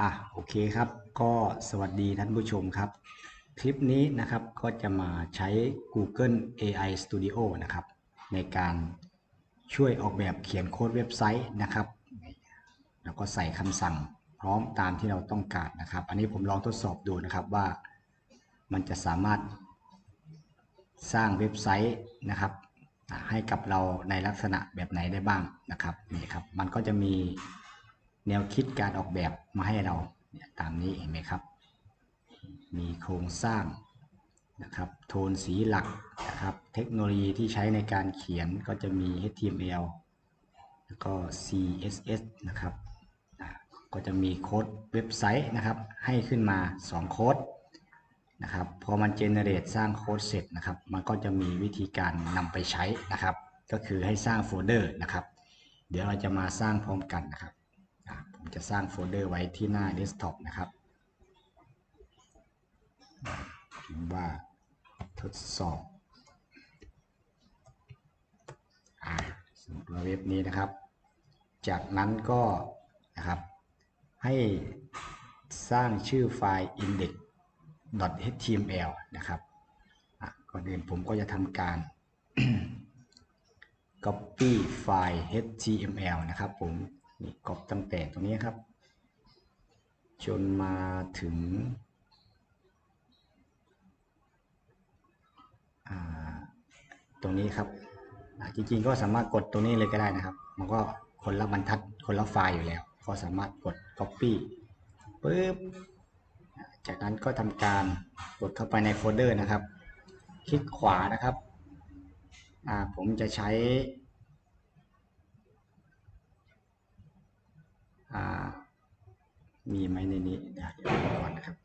อะโอเคครับ ก็สวัสดีท่านผู้ชมครับ คลิปนี้นะครับก็จะมาใช้ Google AI Studio นะครับ ในการช่วยออกแบบเขียนโค้ดเว็บไซต์นะครับ แล้วก็ใส่คำสั่งพร้อมตามที่เราต้องการนะครับ อันนี้ผมลองทดสอบดูนะครับว่ามันจะสามารถสร้างเว็บไซต์นะครับให้กับเราในลักษณะแบบไหนได้บ้างนะครับนี่ครับ มันก็จะมี แนวคิดการออกแบบมาให้เราเนี่ยตามนี้เห็นไหมครับ มีโครงสร้างนะครับโทนสีหลักนะครับเทคโนโลยีที่ใช้ในการเขียนก็จะมี HTML แล้วก็ CSS นะครับก็จะมีโค้ดเว็บไซต์นะครับให้ขึ้นมา 2 โค้ดนะครับพอมันเจเนเรตสร้างโค้ดเสร็จนะครับมันก็จะมีวิธีการนำไปใช้นะครับ ก็คือให้สร้างโฟลเดอร์นะครับ เดี๋ยวเราจะมาสร้างพร้อมกันนะครับ จะสร้างโฟลเดอร์ไว้ที่หน้าเดสก์ท็อปนะครับพิมพ์ว่าทดสอบอ่าสมมติว่าเว็บนี้นะครับ จากนั้นก็นะครับ ให้สร้างชื่อไฟล์ index.html นะครับอะก่อนอื่นผมก็จะทำการ copy ไฟล์ html นะครับผม นี่ copy ตั้งแต่ตรงนี้ครับ จนมาถึงตรงนี้ครับจริงๆก็สามารถกดตรงนี้เลยก็ได้นะครับ มันก็คนละบรรทัดคนละไฟล์อยู่แล้ว ก็สามารถกด copy ปึ๊บจากนั้นก็ทำการกดเข้าไปในโฟลเดอร์นะครับ คลิกขวานะครับผมจะใช้อ่า มีไหมในนี้เดี๋ยวเดี๋ยวดูก่อนนะครับ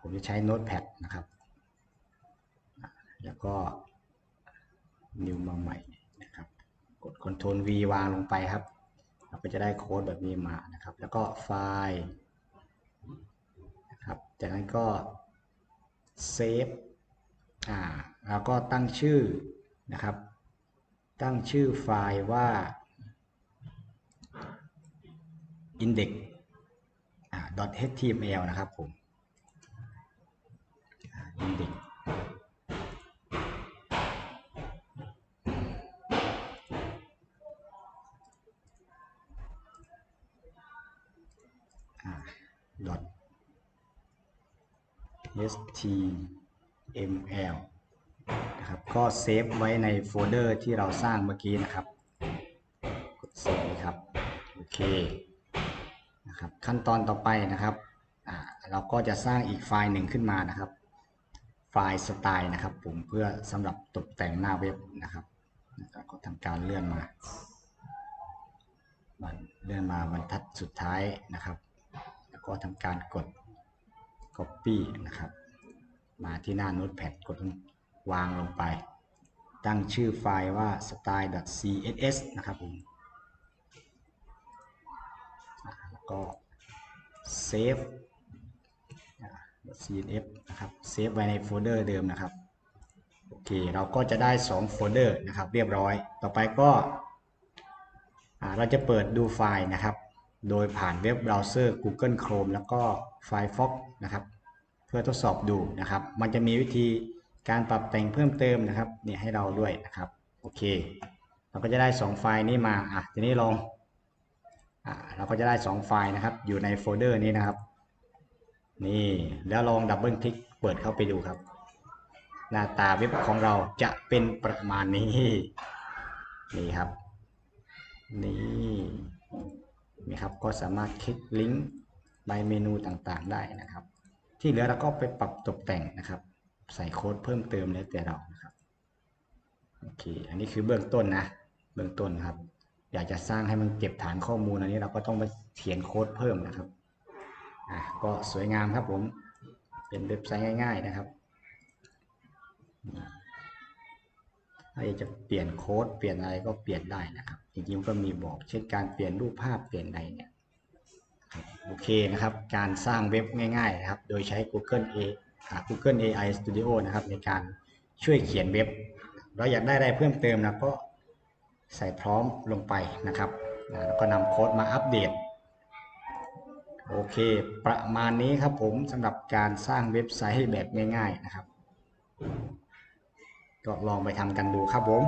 ผมจะใช้ Notepad นะครับ แล้วก็ New มาใหม่นะครับ กด Ctrl V วางลงไปครับ เราก็จะได้โค้ดแบบนี้มานะครับ แล้วก็ไฟล์นะครับ จากนั้นก็ Save อ่าแล้วก็ตั้งชื่อนะครับ ตั้งชื่อไฟล์ว่า index อ่า .html นะครับผม index อ่า dot html นะครับก็เซฟไว้ในโฟลเดอร์ที่เราสร้างเมื่อกี้นะครับ กดเซฟครับ โอเค ครับขั้นตอนต่อไปนะครับเราก็จะสร้างอีกไฟล์หนึ่งขึ้นมานะครับ ไฟล์สไตล์นะครับผมเพื่อสำหรับตกแต่งหน้าเว็บนะครับก็ทำการเลื่อนมาเลื่อนมาบรรทัดสุดท้ายนะครับ แล้วก็ทำการกด copy นะครับ มาที่หน้า Notepad กดวางลงไป ตั้งชื่อไฟล์ว่า style.css นะครับผม ก็ save cnf นะครับเซฟไว้ในโฟลเดอร์เดิมนะครับโอเคเราก็จะได้ 2 โฟลเดอร์นะครับเรียบร้อย ต่อไปก็เราจะเปิดดูไฟล์นะครับ โดยผ่านเว็บเบราว์เซอร์ Google Chrome แล้วก็ Firefox นะครับ เพื่อทดสอบดูนะครับ มันจะมีวิธีการปรับแต่งเพิ่มเติมนะครับเนี่ยให้เราด้วยนะครับโอเค เราก็จะได้ 2 ไฟล์นี้มาอะทีนี้ลอง เราก็จะได้ 2 ไฟล์นะครับ อยู่ในโฟลเดอร์นี้นะครับ นี่แล้วลองดับเบิลคลิกเปิดเข้าไปดูครับ หน้าตาเว็บของเราจะเป็นประมาณนี้ นี่ครับ นี่นี่ครับก็สามารถคลิกลิงก์ใบเมนูต่างๆได้นะครับ ที่เหลือเราก็ไปปรับตกแต่งนะครับ ใส่โค้ดเพิ่มเติมแล้วแต่เรานะครับโอเค อันนี้คือเบื้องต้นนะ เบื้องต้นครับ อยากจะสร้างให้มันเก็บฐานข้อมูลอันนี้เราก็ต้องไปเขียนโค้ดเพิ่มนะครับอะก็สวยงามครับผมเป็นเว็บไซต์ง่าย ๆนะครับถ้าอยากจะเปลี่ยนโค้ดเปลี่ยนอะไรก็เปลี่ยนได้นะครับ จริงๆก็มีบอกเช่นการเปลี่ยนรูปภาพเปลี่ยนอะไรเนี่ยโอเคนะครับ การสร้างเว็บง่ายๆนะครับ โดยใช้ Google A อ่า Google AI Studio นะครับ ในการช่วยเขียนเว็บ เราอยากได้อะไรเพิ่มเติมนะก็ ใส่พร้อมลงไปนะครับแล้วก็นำโค้ดมาอัปเดต โอเค ประมาณนี้ครับผมสำหรับการสร้างเว็บไซต์แบบง่ายๆนะครับ ก็ลองไปทำกันดูครับผม